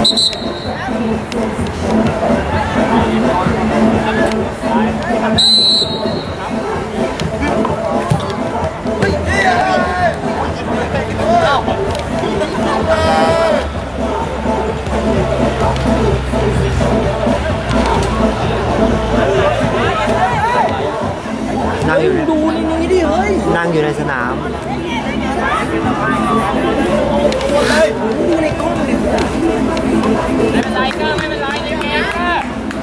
นั่งอยู่ในดูในนี้ดิเฮ้ย นั่งอยู่ในสนาม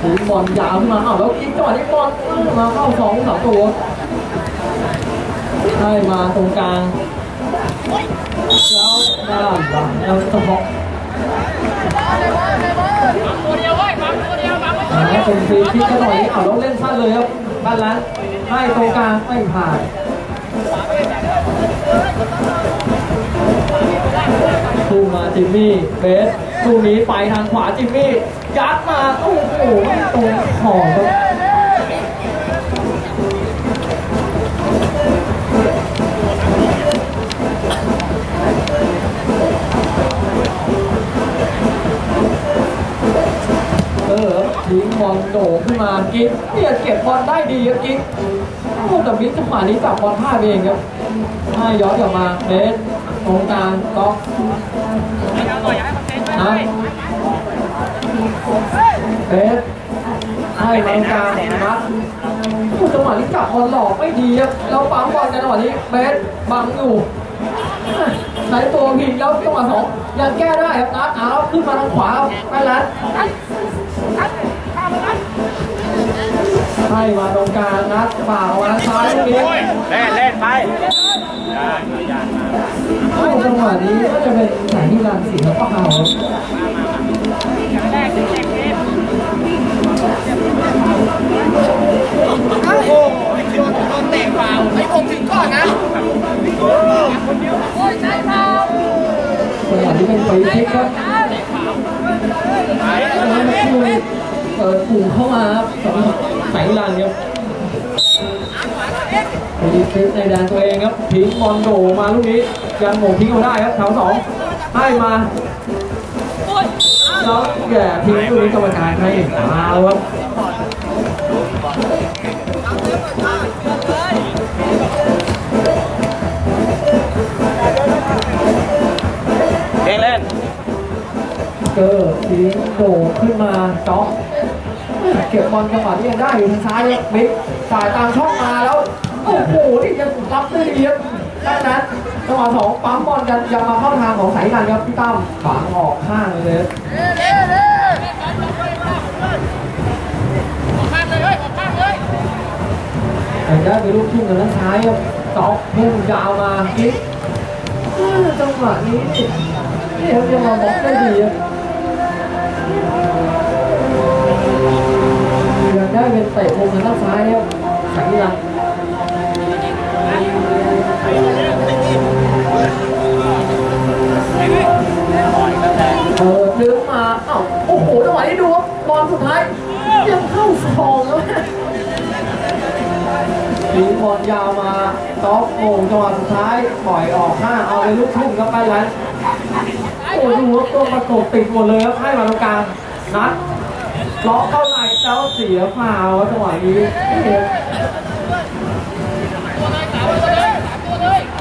ดูบอลยาวขึ้นมาอ้าวแล้วอีกจังหวะนี้บอลมาเข้าสองสามตัวให้มาตรงกลาง แล้วด้านหลังแล้วเฉพาะอ่าเป็นฟรีคิกกันหน่อยนี่อ้าวแล้วเล่นสั้นเลยครับบ้านล้านให้ตรงกลางไม่ผ่าน สู้มาจิมมี่เบสสู้นี้ไปทางขวาจิมมี่ยัดมาโอ้โหตรงขอบครับเออทิ้งบอลโด่ขึ้นมากิ๊กเนี่ยเก็บบอลได้ดีครับกิ๊กโอ้แต่มิกจังหวะนี้จับบอลพลาดเองครับ ให้ย้อนกลับมาเบสตรงกลางก๊อกนะเบสให้มางกลางนัดโอ้จังหวะนี้จับบอลหลอกไม่ดีครับแล้วปั๊มบอลกันจังหวะนี้เบสบังอยู่ใช้ตัวผิดแล้วจังหวะสองยังแก้ได้ครับนัดเอาขึ้นมาทางขวาไปแล้ว ให้มาตรงกลางนัดฝ่ามาซ้ายตรงนี้เล่นเล่นไปโอ้จังหวะนี้ก็จะเป็นสายนิรันดร์สิแล้วก็เอาโอ้โหโดนเตะเปล่าไอ้ผมถึงก่อนนะโอ้ยใช่เปล่าจังหวะที่เป็นฟรีคิกครับ เปิดปุ่มเข้ามาครับสำหรับสายนิรันดร์ครับฟรีคิกในแดนตัวเองครับทิ้งบอลโดมาลูกนี้ยังโหม่งทิ้งเอาได้ครับแถวสองให้มาแล้วแย่ทิ้งตัวนี้กรรมการให้มาแล้วครับเล่นเล่นเกอร์ทิ้งโดดขึ้นมาจ็อก เก็บบอลจังหวะที่ยังได้อยู่ทางซ้ายบิ๊กจ่ายตามช่องมาแล้วโอ้โหนี่ยังรับได้ดีครับด้านนั้นจังหวะสองปั๊มบอลกันยังมาเข้าทางของสายนันครับพี่ตั้มฝังออกข้างเลยแต่ได้ไปลูกทุ่งกันด้านซ้ายครับจ็อกพุ่งยาวมาบิ๊กจังหวะนี้นี่นี่ครับยังมาบล็อกได้ดีครับ ได้เป็นเตะมุมทางด้านซ้ายครับสายลังเออดึงมาเอ้าโอ้โหจังหวะนี้ดูบอลสุดท้ายยังเข้าซองแล้วตีบอลยาวมาต๊อกโมงจังหวะสุดท้ายปล่อยออกข้างเอาไปลูกทุ่งครับไปแล้วโอ้ดูครับตัวประกบติดหมดเลยครับให้มาตรงกลางนัด ล็อกเข้าในแล้วเสียฟาวจังหวะนี้เนี่ย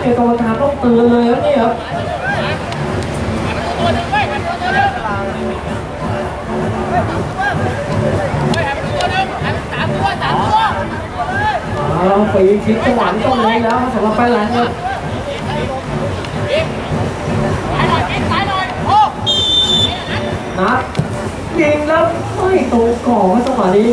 เนี่ยกรรมการต้องเตือนเลยครับนี่ครับเอาฟรีคิกจังหวะนี้ต้องเลยแล้วสำหรับไปหลังครับนัด ยิงแล้วไม่ตรงกรอบครับจังหวะนี้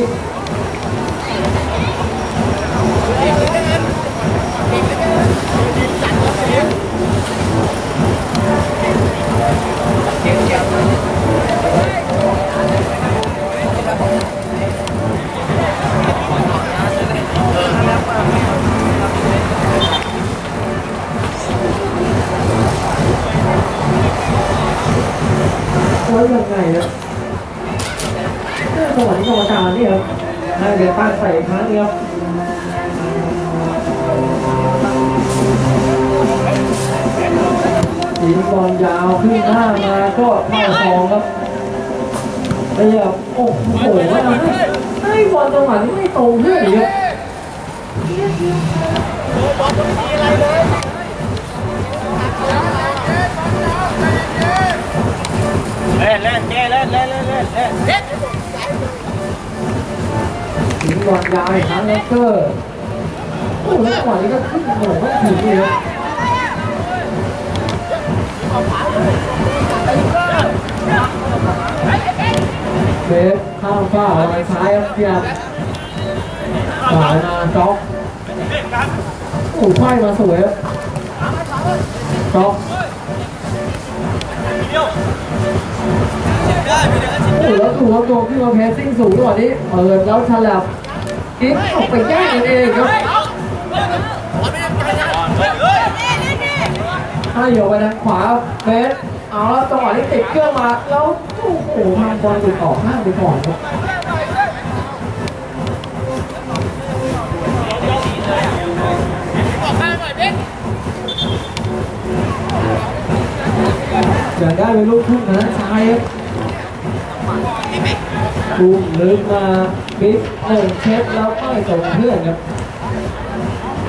บอลจังหวะนี้ไม่ตรงเพื่อนอีกครับเล่นเล่นเจ้เล่นเล่นเล่นเล่นเล่นถึงบอลยาวอีกครั้งแล้วเกอร์โอ้โหจังหวะนี้ก็ขึ้นโหไม่ถึงเลยครับเบฟข้ามฟ้าไปซ้ายครับเพีย มาจ็อกโอ้โหไขว้มาสวยครับจ็อกโอ้แล้วถูกครับตัวขึ้นมาเพสซิ่งสูงจังหวะนี้เปิดแล้วฉลับกิ๊กออกไปแย่งกันเองครับให้โยกไปทางขวาเบสเอาแล้วจังหวะนี้ติดเครื่องมาแล้วโอ้โหทางบอลหลุดออกข้างไปก่อนครับ อยากได้เป็นลูกทุ่งนะซ้ายครับดูลึกมาบิ๊กหนึ่งเช็ดแล้วก็ส่งเพื่อนครับ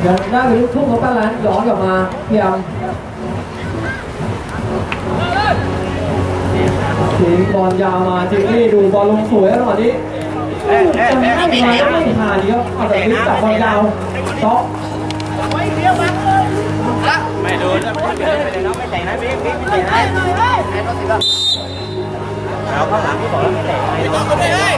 อยากได้เป็นลูกทุ่งเขาป้าร้านย้อนกลับมาพยายามทีมบอลยาวมาจิมมี่ดูบอลลงสวยแล้วจังหวะนี้เล่นเล่นจะเล่นให้มาก็ไม่ผ่านดีครับเอาแต่นี้จับบอลยาวต๊อก ไม่โดนไม่โดนไปเลยน้องไม่แต่งนะบิ๊กบิ๊กไม่แต่งนะเอาข้างหลังที่บอกว่าไม่แต่งไม่ซ้าย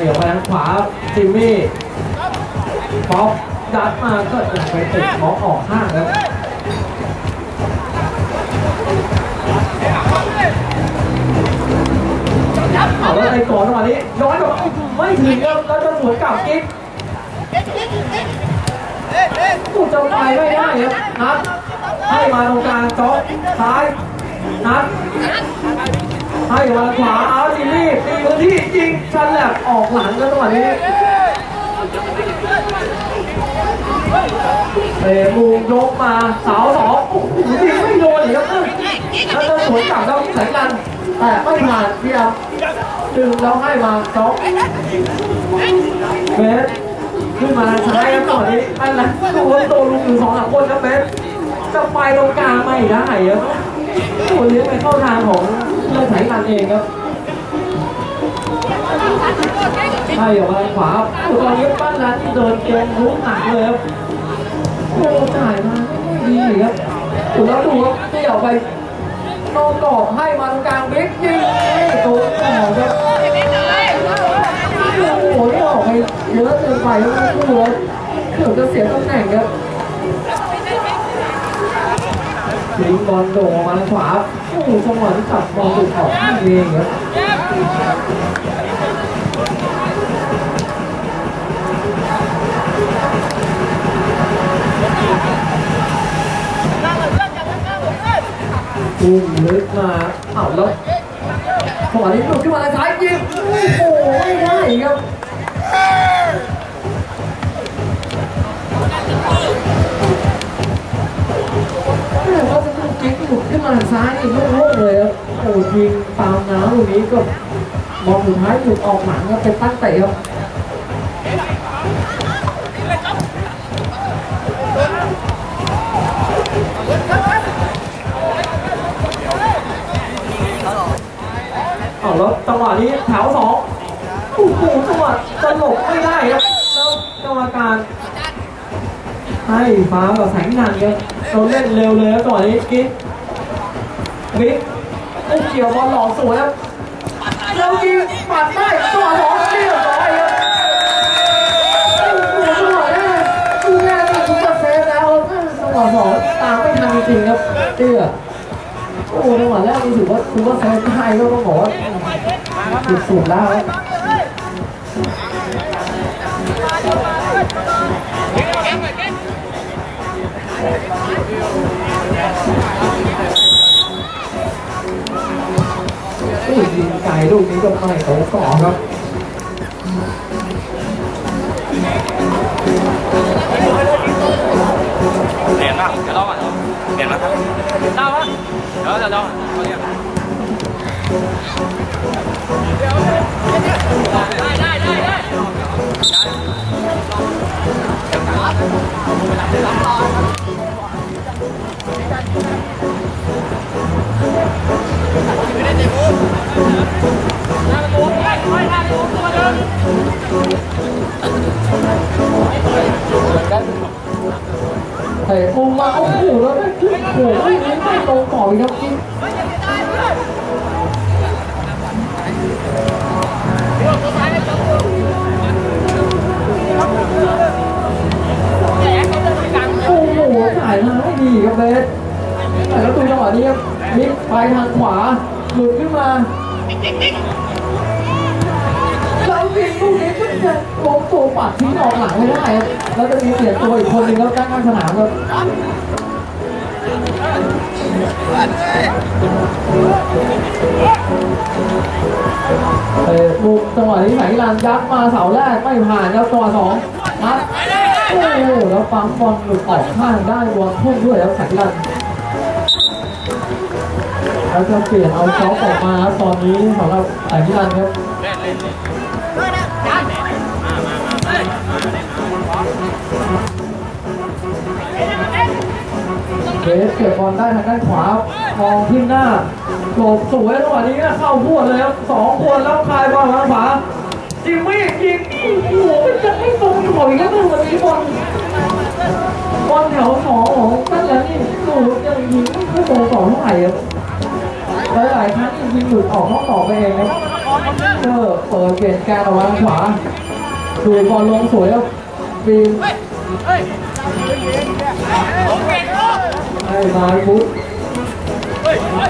เห้ออไปทางขวาจิมมี่ป๊อปดัดมาก็ยังไปติดของออกห้างครับ หลังหวะนี้เตะมุมยกมาเสาสองโอ้โหยิงไม่โดนอีกครับแล้วจะสวนกลับแล้วแสงกันแต่ไม่ผ่านเพียงดึงแล้วให้มาจ็อกเบสขึ้นมาทางซ้ายครับจังหวะนี้อันนั้นดูว่าโดนลุงอยู่สองสามคนครับเบสจะไปตรงกลางไม่ได้ครับโอ้เลี้ยงไปเข้าทางของเลือดไหลกันเองครับ ใช่ออกมาขวาโอ้ตอนนี้บ้านร้านที่เดินเกมรู้หนักเลยครับโอ้จ่ายมาดีครับโอ้แล้วดูครับที่ออกไปนอกกรอบให้มาตรงกลางบิ๊กยิงตัวต่อครับโอ้โหนี่ออกไปเยอะเกินไปแล้วไม่คู่ครับเกือบจะเสียตำแหน่งครับยิงบอลโด่งออกมาทางขวาโอ้โหจังหวะที่จับบอลถูกออกข้างเองครับ พุ่งลึกมาอ้าวแล้วจังหวะนี้หลุดขึ้นมาทางซ้ายยิงโอ้โหไม่ได้ครับแต่ว่าจะต้องกิ๊กหลุดขึ้นมาทางซ้ายนี่โล่งๆเลยครับโอ้ยิงตามน้ำตรงนี้ก็บอลสุดท้ายหลุดออกหลังครับเป็นตั้งเตะครับ อ้าแล้วจังหวะนี้แถวสองโอ้โหจังหวะจะหลบไม่ได้ครับแล้วกรรมการให้ฟ้ากับแสงนันครับเราเล่นเร็วเลยครับจังหวะนี้กิ๊กบิ๊กโอ้เกี่ยวบอลหล่อสวยครับแล้วยิงปัดได้จังหวะสองเรียบร้อยครับโอ้โหจังหวะนี้ดูแน่เลยคุณจะเซฟแล้วจังหวะสองตามไม่ทันจริงครับเตี้ย โอ้จังหวะแรกนี่ถือว่าคุณว่าเซงได้ก็ต้องบอกว่าสุดสุดแล้วครับอุ้ยยิงไก่ลูกนี้ก็ไม่โตก่อครับายมาไม่ดีครับเบสแต่แล้วดูจังหวะนี้ครับมิกไปทางขวา หลุดขึ้นมาแล้วยิงลูกนี้เพิ่งจะลงตัวปัดทิ้งออกหลังไม่ได้ครับแล้วจะมีเปลี่ยตัวอีกคนหนึ่งแล้วตั้งข้างสนามครับ เตะมุมจังหวะนี้ไหนลานยัดมาเสาแรกไม่ผ่านครับจังหวะสองนัดโอ้โหแล้วปั๊มบอลหลุดออกข้างได้บอลพุ่งด้วยแล้วแข็งลันแล้วจะเปลี่ยนเอาเซาออกมาตอนนี้สำหรับแข็งลันครับ เบสเก็บบอลได้ทางด้านขวามองขึ้นหน้าหลบสวยจังหวะนี้เข้าพวดเลยครับสองคนแล้วคายบอลทางขวาจิมมี่ยิงโอ้โหมันจะไม่ตรงถอยแล้วนะวันนี้บอลบอลแถวสองของนั่นแล้วนี่ดูยังยิงไม่ค่อยตรงต่อเท่าไหร่ครับหลายๆครั้งยิงหลุดออกนอกต่อไปเองครับเออเปิดเปลี่ยนการเอาวางขวาดูบอลลงสวยแล้วปีน ให้มาบุ๊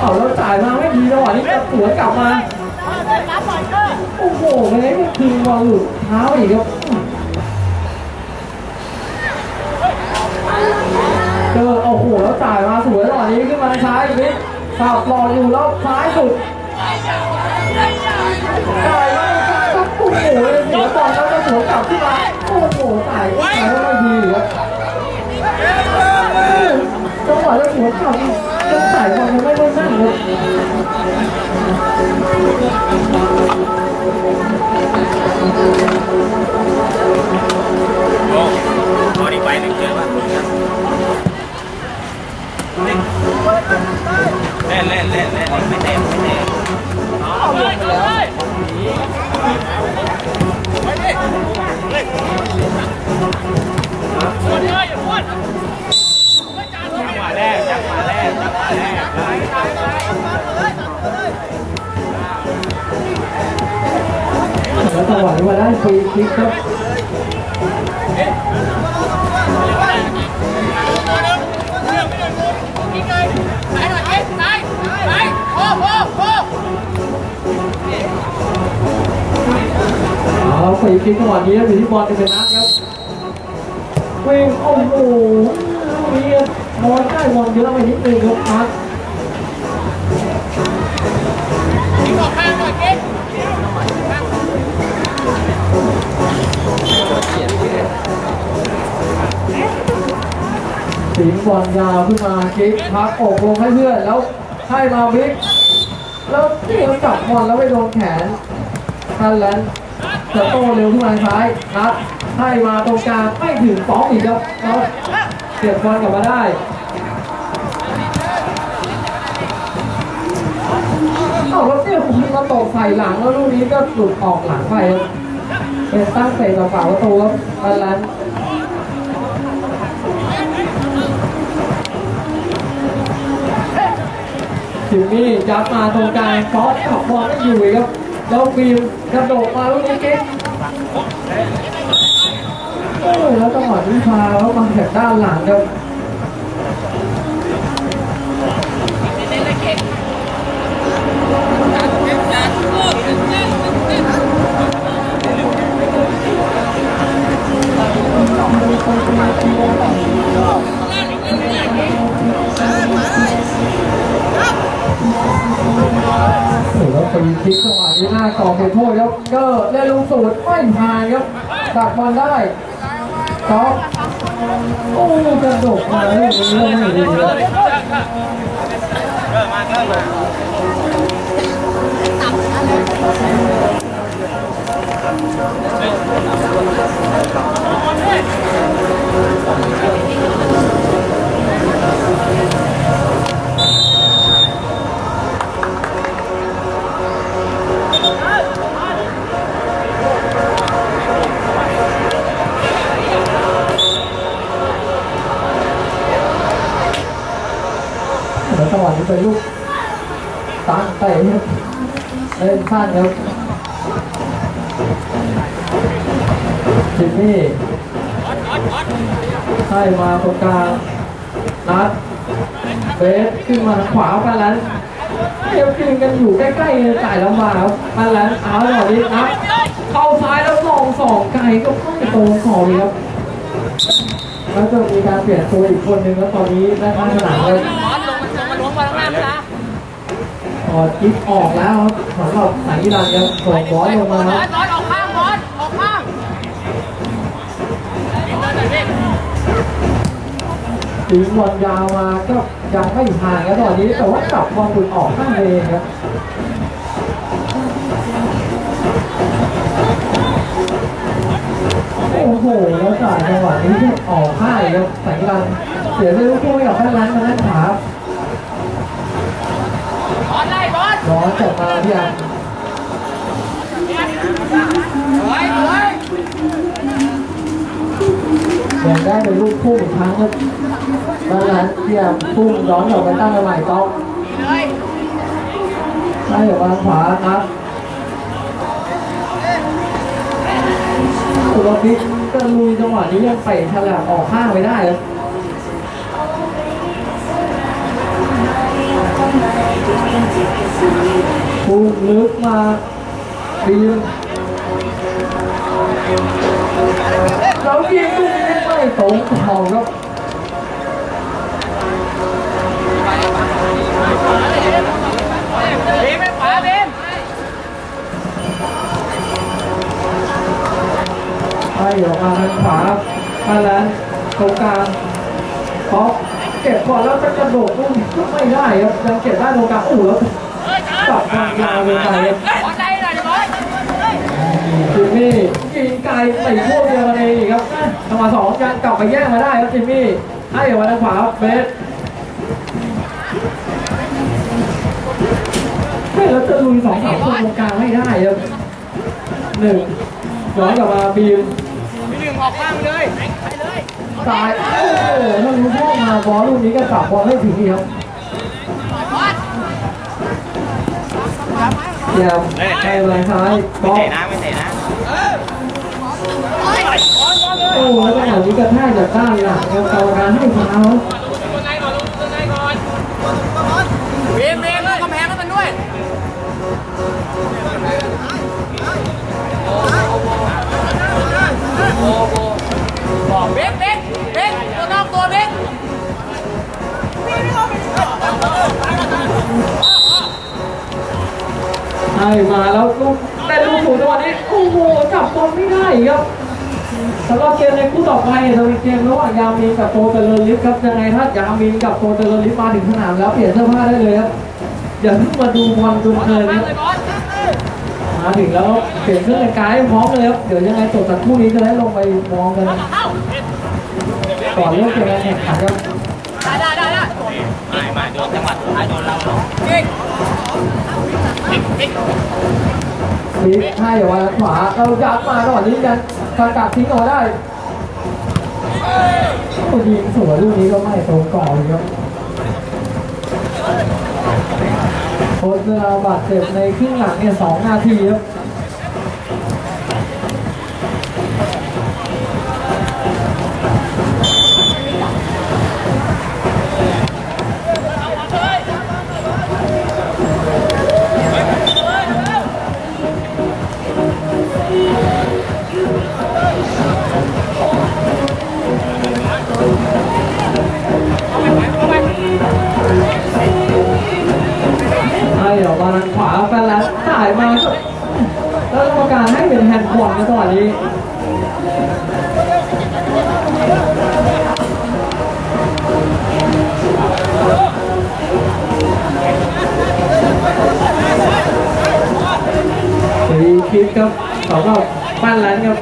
เอาแล้วจ่ายมาไม่ดีจังหวะนี้ก็สวนกลับมา โอ้โหไม่ได้คืนบอลหลุดเท้าอีกครับเจอเอาหัวแล้วจ่ายมาสวยหน่อยนี้ขึ้นมาซ้ายอีกนิดสับรออยู่แล้วซ้ายสุดจ่ายมาซ้ายครับโอ้โหเลยหัวบอลแล้วก็สวนกลับขึ้นมา โอ้โหจ่ายจ่ายไม่ดีครับ จังหวะแล้วสวนกลับยังจ่ายบอลยังไม่ได้นั่น มาได้ฟรีคิกครับเอาฟรีคิกจังหวะนี้อยู่ที่บอลเป็นนัดครับวิ่งโอ้โหมีบอลได้บอลเยอะไปนิดนึงครับนัด สิงบอลยาวขึ้นมาคิกพักอกลงให้เพื่อนแล้วให้มาบิ๊กแล้วเี่ยวจับบอลแล้วไปโดนแขนนั่นแหละจะโต้เร็วขึ้นมาซ้ายนัดให้มาตรงกลางไม่ถึงสองอีกครับแล้วเก็บบอลกลับมาได้เอาแล้วเนี่ยบอลมาตกใส่หลังแล้วลูกนี้ก็หลุดออกหลังไปเป็นตั้งเตะต่อฝาประตูครับนั่นแหละ ถึงนี่จัดมาตรงกลางซอสขับบอลไม่อยู่ครับแล้วฟิลกระโดดมาลูกนี้เก่งแล้วจังหวะนี้พาแล้วมาแาบด้านหลังครับ Thank you. แล้วฟรีคิกวัสดีหน้าต่องเป็นผู้แล้วเกอร์เล่นลุงสูตรไม่ผ่านครับตักบอลได้ท็อปโอ้กระโดดมาเห้ไม่ดีเริ่มมาเริ่ม ให้มาตรงกลางนัดเบสขึ้นมาขวาปาลันเดียวกินกันอยู่ใกล้ๆเลยจ่ายลำบากครับปาลันเอาหน่อยดินัดเข้าซ้ายแล้วสองสองไก่ก็ไม่ตรงสองเลยครับแล้วจะมีการเปลี่ยนตัวอีกคนนึงแล้วตอนนี้ได้ข้างสนามเลยบอลลงมันลงมาล้วงบอลข้างหน้านะถอดกิ๊บออกแล้วครับสำหรับสายกีฬายังส่งบอลลงมาครับ ถึงบอลยาวมาก็ยังไม่ผ่านครับตอนนี้แต่ว่ากลับบอลหลุดออกข้างเองครับโอ้โหแล้วจ่ายจังหวะนี้ออกข้างอีกครับสายกีฬาเสียด้วยลูกทุ่งให้กับแฟนร้านมานั่นขาบอลไล่บอลร้อนจับมาพี่อัน ยังได้เป็นลูกพุ่งอีกครั้งครับด้านนั้นพี่อันพุ่งย้อนออกไปตั้งใหม่ต้องเลยใช่วางขวาครับสุรพิษก็ลุยจังหวะนี้ยังเตะฉลับออกข้างไปได้ครับพุ่งลึกมาบีมเรายิง ลูกนี้ไม่ตรงเข่าครับไปขวาบีมให้ออกมาทางขวามาแล้วตรงกลางป๊อเก็บบอลแล้วจะกระโดดลูกก็ไม่ได้ครับยังเก็บได้ตรงกลางอู้แล้วตัดทางยาวเลยไปครับบอลไล่หน่อยบอลจิมมี่ยิงไกลใส่พวกเดียวกันเองครับ จังหวะสองยังกลับไปแย่งมาได้ครับจิมมี่ให้ออกมาทางขวาครับเบสเฮ้ยแล้วจะลุยสองสามคนตรงกลางไม่ได้ครับหนึ่งย้อนกลับมาบีมพี่หนึ่งออกข้างเลยซ้ายโอ้โหถ้ารู้พ่อมาบอลลูกนี้ก็สับบอลให้ถึงนี่ครับบอลเยี่ยมให้แรงซ้ายบไม่อลเตะนะไม่เตะนะ โอ้โหแล้วก็อย่างนี้กระแทกจากด้านหลังครับกรรมการให้ฟาวล์บีมบีมกำแพงให้มันด้วยเบ๊กเบ๊กเบ๊กตัวนอกตัวเบ๊กให้มาแล้วลูกได้ลูกถูกจังหวะนี้โอ้โหจับบอลไม่ได้ครับ สำหรับเกมในคู่ต่อไปเนี่ยจะเป็นเกมระหว่างยามีนกับโปรเตอร์ลิฟครับยังไงถ้ายามีนกับโปรเตอร์ลิฟมาถึงสนามแล้วเปลี่ยนเสื้อผ้าได้เลยครับอย่าเพิ่งมาดูบอลจนเพลินมานะเลยมาถึงแล้วเปลี่ยนเครื่องแต่งกายพร้อมเลยครับเดี๋ยวยังไงจบจากคู่นี้จะได้ลงไปมองกันก่อนเริ่มเกมการแข่งขันครับได้ได้ได้ได้ไม่ไม่โดนจังหวะสุดท้ายโดนเราเนาะเก่ง พลิกให้ออกมาขวาเรายัดมาจังหวะนี้กันสกัดทิ้งเอาได้โอ้ยิงสวยลูกนี้ก็ไม่ตรงก่อบเลยครับโคตรเวลาบาดเจ็บในครึ่งหลังเนี่ยสองนาทีครับ ครับสำหรับปั้นแลนครับ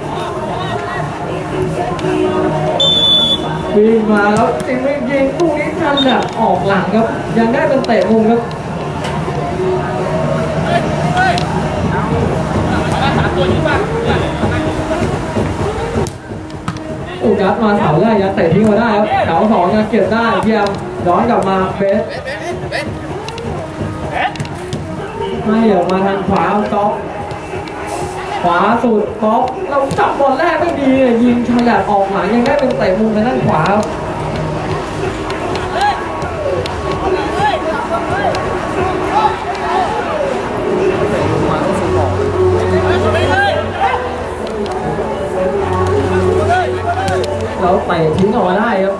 วิ่งมาแล้วจริงไม่ยิงลูกนี้ทันแบบออกหลังครับ ยังได้เป็นเตะมุมครับอุยัดมาเสาแรกยังเตะทิ้งมาได้ครับเสาสองยังเก็บได้เยี่ยมย้อนกลับมาเบสให้ออกมาทางขวาก๊อก ขวาสุดก๊อกเราจับบอลแรกไม่ดีเลยยิงฉลับออกหลังยังได้เป็นเตะมุมทางด้านขวาครับเราเตะทิ้งออกมาได้ครับ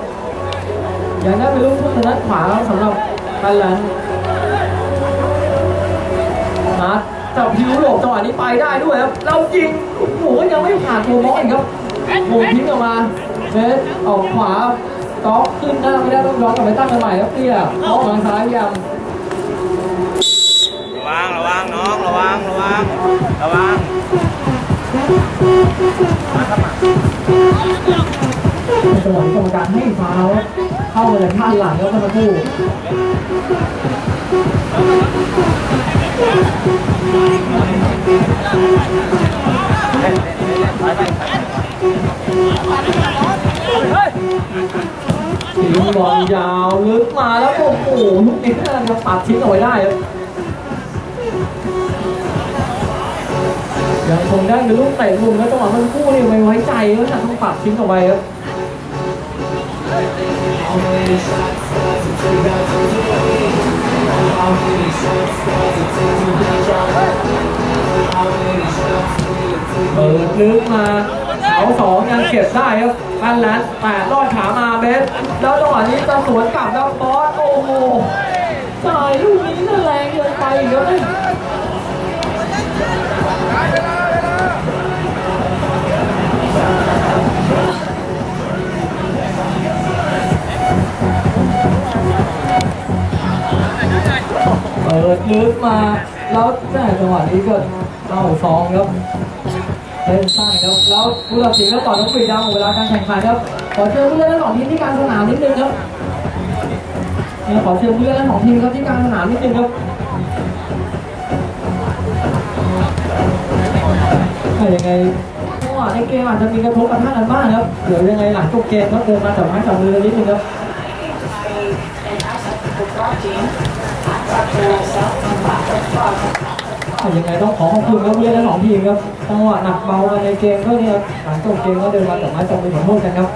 ยังได้เป็นลูกทุ่งทางด้านขวาสำหรับกันแลนด์มา จับพิวหลบจังหวะนี้ไปได้ด้วยครับเรายิงโอ้โหยังไม่ผ่านตัวบล็อกอีกครับโมงทิ้งออกมาเบสออกขวาก๊อกขึ้นหน้าไม่ได้ต้องย้อนกลับไปตั้งกันใหม่ครับเตี้ยก๊อกมาซ้ายยังระวังระวังน้องระวังระวังระวังในจังหวะที่กรรมการให้ฟาวล์เข้าไปเลยข้างหลังแล้วเมื่อสักครู่ ทิ้งบอลยาวลึกมาแล้วโอ้โหลูกนี้น่าจะปัดทิ้งเอาไว้ได้ครับยังคงได้เป็นลูกเตะมุมแล้วจังหวะเมันคู่นี่ไม่ไว้ใจแล้วนะต้องปัดทิ้งเอาไว้ครับ เปิดลึกมาเอาสองยังเก็บได้ครับพันแลนแปดรอดขามาเบสแล้วจังหวะนี้จะสวนกลับดับบอสโอ้โหจ่ายลูกนี้น่าแรงเกินไปครับ เนี่ยเปิดลึกมา แล้วแต่จังหวะนี้ก็เข้าซองครับเล่นสั้นครับแล้วผู้ตัดสินก็ต่อน้องปีดาวเวลาการแข่งขันครับขอเชิญผู้เล่นทั้งสองทีมที่กลางสนามนิดนึงครับเนี่ยขอเชิญผู้เล่นทั้งสองทีมครับที่กลางสนามนิดนึงครับถ้ายังไงจังหวะในเกมอาจจะมีกระทบกระทั่งกันบ้างครับเดี๋ยวยังไงหลังจบเกมก็เดินมาจับไม้จับมือกันนิดนึงครับ ยังไงต้องขอขอบคุณครับผู้เล่นทั้งสองทีมครับจังหวะหนักเบากันในเกมก็เนี่ยหลังจบเกมก็เดินมาจับไม้จับมือขอโทษกันครับ